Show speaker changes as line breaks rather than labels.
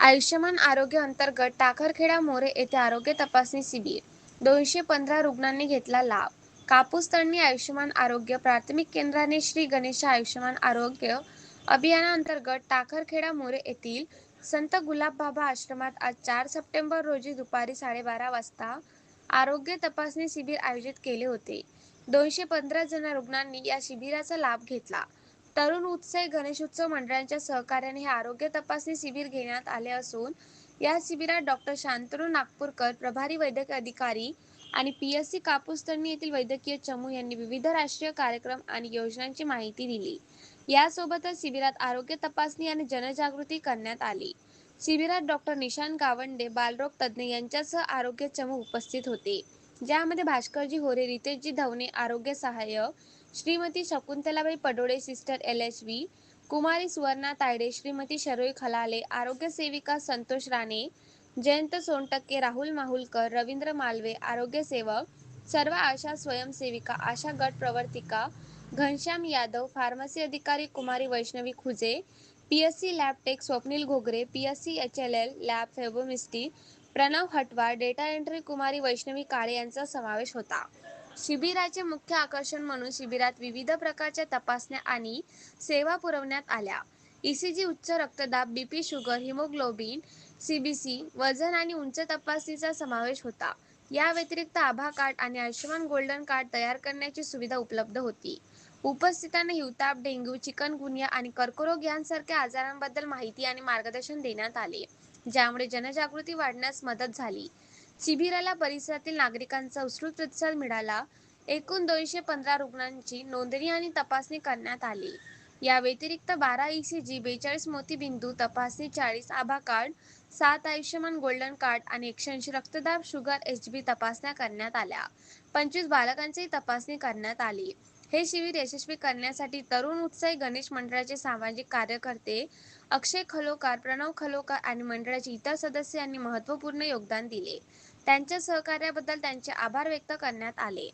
आयुष्यमान आरोग्य अंतर्गत टाकरखेडा मोरे येथे आरोग्य तपासणी शिबिर. दोनशे पंधरा रुग्णांनी घेतला लाभ. कापूस तळणी आयुष्यमान आरोग्य प्राथमिक केंद्राने श्री गणेश आयुष्यमान आरोग्य अभियानाअंतर्गत टाकरखेडा मोरे येथील संत गुलाबबाबा आश्रमात आज चार सप्टेंबर रोजी दुपारी साडेबारा वाजता आरोग्य तपासणी शिबिर आयोजित केले होते. दोनशे पंधरा जण रुग्णांनी या शिबिराचा लाभ घेतला. तरुण उत्सव गणेशोत्सव मंडळांच्या सहकार्याने हे आरोग्य तपासणी शिबिर घेण्यात आले असून या शिबिरात डॉक्टर शांतनू नागपूरकर प्रभारी वैद्यकीय अधिकारी आणि पी एस कापूस तळणी येथील वैद्यकीय चमू यांनी विविध राष्ट्रीय कार्यक्रम आणि योजनांची माहिती दिली. यासोबतच शिबिरात आरोग्य तपासणी आणि जनजागृती करण्यात आली. शिबिरात डॉक्टर निशांत गावंडे बालरोग तज्ज्ञ यांच्यासह आरोग्य चमू उपस्थित होते. ज्यामध्ये भास्करजी होरे रितेशजी धवने आरोग्य सहाय्यक Shrimati Shakuntalabai Padole sister L H V Kumari Suvarna Tayde Shrimati Sharoi Khalale आरोग्य सेविका संतोष राणे जयंत सोनटक्के राहुल माहुलकर रवींद्र मालवे आरोग्य सेवक सर्व आशा स्वयंसेविका आशा गट प्रवर्तिका घनश्याम यादव फार्मसी अधिकारी Kumari Vaishnavi Khuje PSC lab tech Swapnil Ghogare PSC H L L lab phlebotomist Pranav Hatwal data entry Kumari Vaishnavi Kale यांचा समावेश होता. शिबिराचे मुख्य आकर्षण म्हणून शिबिरात विविध प्रकारच्या तपासण्या आणि सेवा पुरवण्यात आल्या. ईसीजी उच्च रक्तदाब बीपी शुगर हिमोग्लोबिन सीबीसी वजन आणि उंच तपासणीचा समावेश होता. या व्यतिरिक्त आभा कार्ड आणि आयुष्यमान गोल्डन कार्ड तयार करण्याची सुविधा उपलब्ध होती. उपस्थितांना हिवताप डेंग्यू चिकनगुनिया आणि कर्करोग यांसारख्या आजारांबद्दल माहिती आणि मार्गदर्शन देण्यात आले. ज्यामुळे जनजागृती वाढण्यास मदत झाली. शिबिराला परिसरातील नागरिकांचा उत्स्फूर्त प्रतिसाद मिळाला. एकूण दोनशे पंधरा रुग्णांची नोंदणी आणि तपासणी करण्यात आली. या व्यतिरिक्त बारा ईसीजी बेचाळीस मोतीबिंदू तपासणी चाळीस आभा कार्ड सात आयुष्यमान गोल्डन कार्ड आणि एकशे ऐंशी रक्तदाब शुगर एच बी तपासण्या करण्यात आल्या. पंचवीस बालकांचीही तपासणी करण्यात आली. हे शिबिर यशस्वी करण्यासाठी तरुण उत्साही गणेश मंडळाचे सामाजिक कार्यकर्ते अक्षय खलोकार प्रणव खलोकार आणि मंडळाचे इतर सदस्य यांनी महत्त्वपूर्ण योगदान दिले. त्यांच्या सहकार्याबद्दल त्यांचे आभार व्यक्त करण्यात आले.